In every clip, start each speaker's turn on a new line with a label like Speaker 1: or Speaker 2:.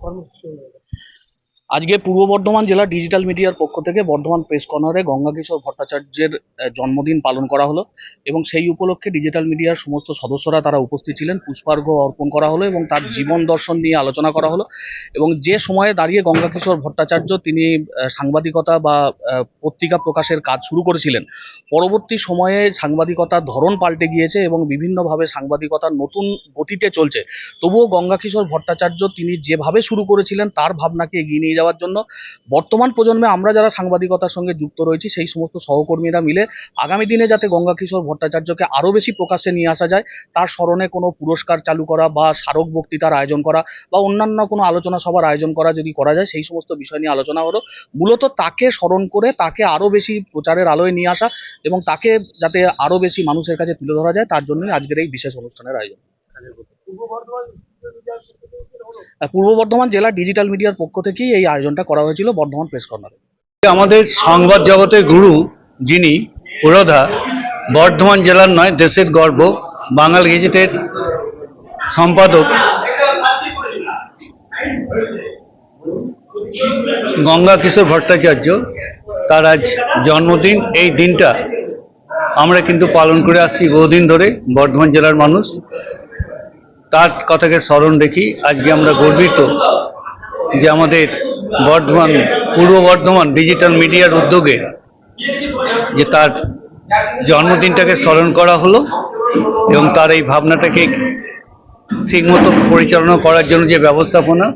Speaker 1: kırmızı şey আজকে পূর্ব বর্ধমান জেলা ডিজিটাল মিডিয়ার পক্ষ থেকে বর্ধমান প্রেস কর্নারে গঙ্গা কিশোর ভট্টাচার্যের জন্মদিন পালন করা হলো এবং সেই উপলক্ষে ডিজিটাল মিডিয়ার সমস্ত সদস্যরা তারা উপস্থিত ছিলেন, পুষ্পার্ঘ অর্পণ করা হলো এবং তার জীবন দর্শন নিয়ে আলোচনা করা হলো এবং যে সময়ে দাঁড়িয়ে গঙ্গা কিশোর ভট্টাচার্য তিনি সাংবাদিকতা বা পত্রিকা প্রকাশের কাজ শুরু করেছিলেন, পরবর্তী সময়ে সাংবাদিকতার ধরন পাল্টে গিয়েছে এবং বিভিন্নভাবে সাংবাদিকতার নতুন গতিতে চলছে। তবুও গঙ্গা কিশোর ভট্টাচার্য তিনি যেভাবে শুরু করেছিলেন, তার ভাবনাকে এগিয়ে নিয়ে যাওয়ার জন্য। বর্তমান প্রজন্মে আমরা যারা সাংবাদিকতার সঙ্গে যুক্ত রয়েছি সেই সমস্ত সহকর্মীরা মিলে আগামী দিনে যাতে গঙ্গা কিশোর ভট্টাচার্যকে আরও বেশি প্রকাশ্যে নিয়ে আসা যায় তার স্মরণে কোনো পুরস্কার চালু করা বা স্মারক বক্তৃতার আয়োজন করা বা অন্যান্য কোনো আলোচনা সভার আয়োজন করা যদি করা যায় সেই সমস্ত বিষয় নিয়ে আলোচনা হলো। মূলত তাকে স্মরণ করে তাকে আরও বেশি প্রচারের আলোয় নিয়ে আসা এবং তাকে যাতে আরও বেশি মানুষের কাছে তুলে ধরা যায় তার জন্যই আজকের এই বিশেষ অনুষ্ঠানের আয়োজন। আহ, পূর্ব বর্ধমান জেলা ডিজিটাল মিডিয়ার পক্ষ থেকেই এই আয়োজনটা করা হয়েছিল বর্ধমান প্রেস কর্নারে
Speaker 2: আমাদের সংবাদ জগতের গুরু যিনি পুরোধা, বর্ধমান জেলার নয়, দেশের গর্ব, বাঙাল গেজেটের সম্পাদক গঙ্গা কিশোর ভট্টাচার্য, তার আজ জন্মদিন। এই দিনটা আমরা কিন্তু পালন করে আসছি বহুদিন ধরে বর্ধমান জেলার মানুষ। তার কথাকে স্মরণ রেখি আজকে আমরা গর্বিত যে আমাদের বর্ধমান, পূর্ব বর্ধমান ডিজিটাল মিডিয়ার উদ্যোগে যে তার জন্মদিনটাকে স্মরণ করা হলো এবং তার এই ভাবনাটাকে ঠিকমতো পরিচালনা করার জন্য যে ব্যবস্থাপনা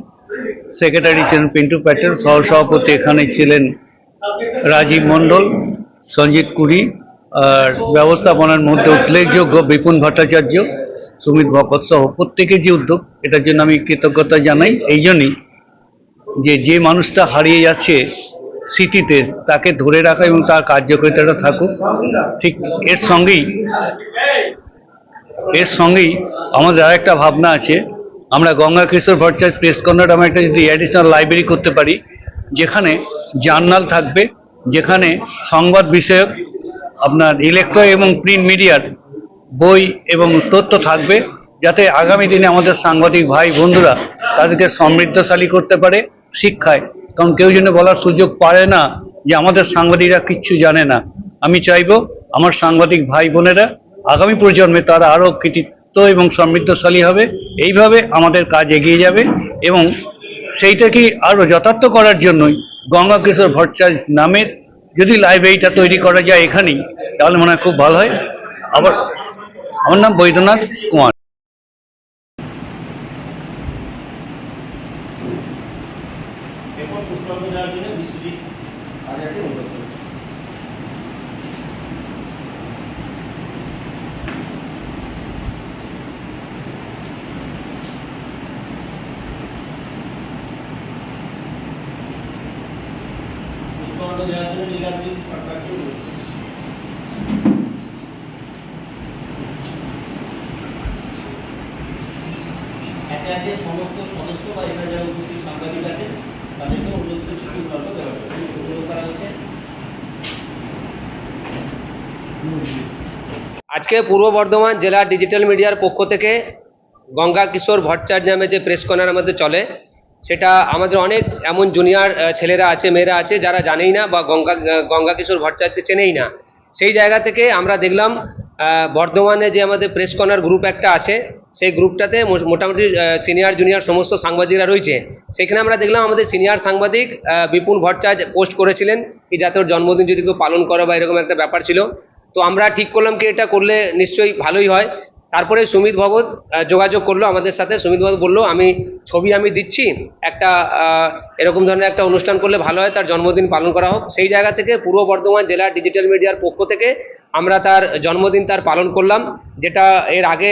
Speaker 2: সেক্রেটারি ছিলেন পিন্টু প্যাটেল, সহসভাপতি এখানে ছিলেন রাজীব মণ্ডল, সঞ্জিত কুড়ি, আর ব্যবস্থাপনার মধ্যে উল্লেখযোগ্য বিপুল ভট্টাচার্য সুমিত ভকত সহ প্রত্যেকের যে উদ্যোগ, এটার জন্য আমি কৃতজ্ঞতা জানাই। এই জন্যই যে যে মানুষটা হারিয়ে যাচ্ছে সিটিতে, তাকে ধরে রাখা এবং তার কার্যকারিতাটা থাকুক। ঠিক এর সঙ্গেই এর সঙ্গেই আমাদের আর একটা ভাবনা আছে। আমরা গঙ্গা কিশোর ভট্টাচার্য প্রেস কর্নার আমরা একটা যদি অ্যাডিশনাল লাইব্রেরি করতে পারি, যেখানে জার্নাল থাকবে, যেখানে সংবাদ বিষয়ক আপনার ইলেকট্রো এবং প্রিন্ট মিডিয়ার বই এবং তথ্য থাকবে যাতে আগামী দিনে আমাদের সাংবাদিক ভাই বন্ধুরা তাদেরকে সমৃদ্ধশালী করতে পারে শিক্ষায়। কারণ কেউ যেন বলার সুযোগ পারে না যে আমাদের সাংবাদিকরা কিচ্ছু জানে না। আমি চাইব আমার সাংবাদিক ভাই বোনেরা আগামী প্রজন্মে তারা আরও কৃতিত্ব এবং সমৃদ্ধশালী হবে। এইভাবে আমাদের কাজ এগিয়ে যাবে এবং সেইটাকে আরও যথার্থ করার জন্যই গঙ্গা কিশোর ভট্টাচার্য নামের যদি লাইব্রেরিটা তৈরি করা যায় এখানেই, তাহলে মনে হয় খুব ভালো হয়। আবার আমার নাম বৈদ্যনাথ কুমার।
Speaker 3: পুষ্পার্ঘ দেওয়ার জন্য সরকারকে একে সমস্ত সদস্য বা এখানে যারা উপস্থিত সাংবাদিক আছেন, তাদেরকে অনুরোধ করছি দেওয়ার জন্য অনুরোধ করা হচ্ছে?
Speaker 4: আজকে পূর্ব বর্ধমান জেলা ডিজিটাল মিডিয়ার পক্ষ থেকে গঙ্গা কিশোর ভট্টাচার্য নামে যে প্রেস কর্নার আমাদের চলে, সেটা আমাদের অনেক এমন জুনিয়র ছেলেরা আছে, মেয়েরা আছে, যারা জানেই না বা গঙ্গা গঙ্গা কিশোর ভট্টাচার্যকে চেনেই না। সেই জায়গা থেকে আমরা দেখলাম বর্ধমানে যে আমাদের প্রেস কর্নার গ্রুপ একটা আছে, সেই গ্রুপটাতে মোটামুটি সিনিয়র জুনিয়র সমস্ত সাংবাদিকরা রয়েছে। সেখানে আমরা দেখলাম আমাদের সিনিয়র সাংবাদিক বিপুল ভট্টাচার্য পোস্ট করেছিলেন কি যাতে ওর জন্মদিন যদি কেউ পালন করে বা এরকম একটা ব্যাপার ছিল। তো আমরা ঠিক করলাম কি এটা করলে নিশ্চয়ই ভালোই হয়। তারপরে সুমিত ভগত যোগাযোগ করল আমাদের সাথে। সুমিত ভগত বলল, আমি ছবি আমি দিচ্ছি, একটা এরকম ধরনের একটা অনুষ্ঠান করলে ভালো হয়, তার জন্মদিন পালন করা হোক। সেই জায়গা থেকে পূর্ব বর্ধমান জেলা ডিজিটাল মিডিয়ার পক্ষ থেকে আমরা তার জন্মদিন তার পালন করলাম, যেটা এর আগে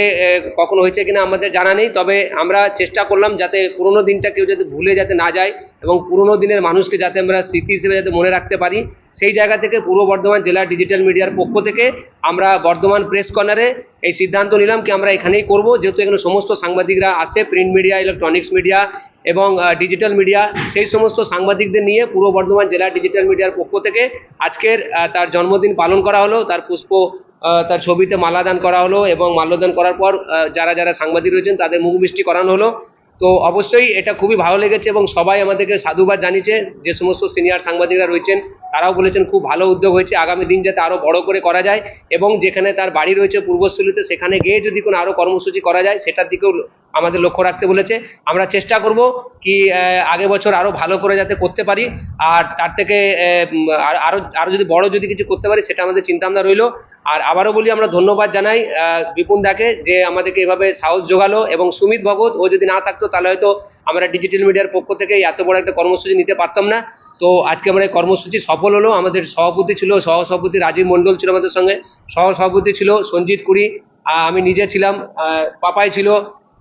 Speaker 4: কখনো হয়েছে কিনা আমাদের জানা নেই, তবে আমরা চেষ্টা করলাম যাতে পুরোনো দিনটা কেউ যাতে ভুলে যাতে না যায় এবং পুরোনো দিনের মানুষকে যাতে আমরা স্মৃতি হিসেবে যাতে মনে রাখতে পারি। সেই জায়গা থেকে পূর্ব বর্ধমান জেলা ডিজিটাল মিডিয়ার পক্ষ থেকে আমরা বর্ধমান প্রেস কর্নারে এই সিদ্ধান্ত নিলাম কি আমরা এখানেই করব। যেহেতু এখানে সমস্ত সাংবাদিকরা আসে, প্রিন্ট মিডিয়া, ইলেকট্রনিক্স মিডিয়া এবং ডিজিটাল মিডিয়া, সেই সমস্ত সাংবাদিকদের নিয়ে পূর্ব বর্ধমান জেলা ডিজিটাল মিডিয়ার পক্ষ থেকে আজকের তার জন্মদিন পালন করা হলো, তার পুষ্প তার ছবিতে মালাদান করা হলো এবং মাল্যদান করার পর যারা যারা সাংবাদিক রয়েছেন তাদের মুখ মিষ্টি করানো হলো। তো অবশ্যই এটা খুবই ভালো লেগেছে এবং সবাই আমাদেরকে সাধুবাদ জানিয়েছে যে সমস্ত সিনিয়র সাংবাদিকরা রয়েছেন। তারাও বলেছেন খুব ভালো উদ্যোগ হয়েছে, আগামী দিন যাতে আরও বড় করে করা যায় এবং যেখানে তার বাড়ি রয়েছে পূর্বস্থলীতে সেখানে গিয়ে যদি কোনো আরও কর্মসূচি করা যায় সেটার দিকেও আমাদের লক্ষ্য রাখতে বলেছে। আমরা চেষ্টা করব কি আগে বছর আরও ভালো করে যাতে করতে পারি আর তার থেকে আর- আরও আরও যদি বড় যদি কিছু করতে পারি সেটা আমাদের চিন্তাভাবনা রইল। আর আবারও বলি, আমরা ধন্যবাদ জানাই বিপুন দাকে যে আমাদেরকে এভাবে সাহস জোগালো এবং সুমিত ভগত ও যদি না থাকতো তাহলে হয়তো আমরা ডিজিটাল মিডিয়ার পক্ষ থেকে এত বড় একটা কর্মসূচি নিতে পারতাম না। তো আজকে আমরা এই কর্মসূচি সফল হলো। আমাদের সভাপতি ছিল, সহসভাপতি রাজীব মণ্ডল ছিল আমাদের সঙ্গে। সহসভাপতি ছিল সঞ্জিত কুড়ি আমি নিজে ছিলাম পাপাই ছিল।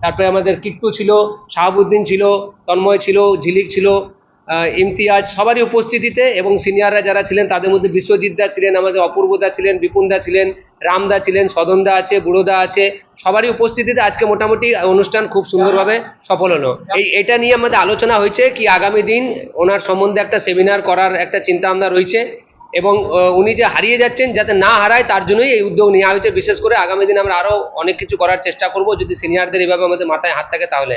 Speaker 4: তারপরে আমাদের কিট্টু ছিল, শাহাবুদ্দিন ছিল, তন্ময় ছিল, ঝিলিক ছিল ইমতিয়াজ সবারই উপস্থিতিতে এবং সিনিয়ররা যারা ছিলেন, তাদের মধ্যে বিশ্বজিৎ দা ছিলেন, আমাদের অপূর্বদা ছিলেন বিপুনদা ছিলেন রামদা ছিলেন সদনদা আছে বুড়োদা আছে, সবারই উপস্থিতিতে আজকে মোটামুটি অনুষ্ঠান খুব সুন্দরভাবে সফল হলো। এই, এটা নিয়ে আমাদের আলোচনা হয়েছে কি আগামী দিন ওনার সম্বন্ধে একটা সেমিনার করার একটা চিন্তা ভাবনা রয়েছে এবং উনি যে হারিয়ে যাচ্ছেন, যাতে না হারায়, তার জন্যই এই উদ্যোগ নেওয়া হয়েছে। বিশেষ করে আগামী দিন আমরা আরও অনেক কিছু করার চেষ্টা করব। যদি সিনিয়রদের এভাবে আমাদের মাথায় হাত থাকে তাহলে।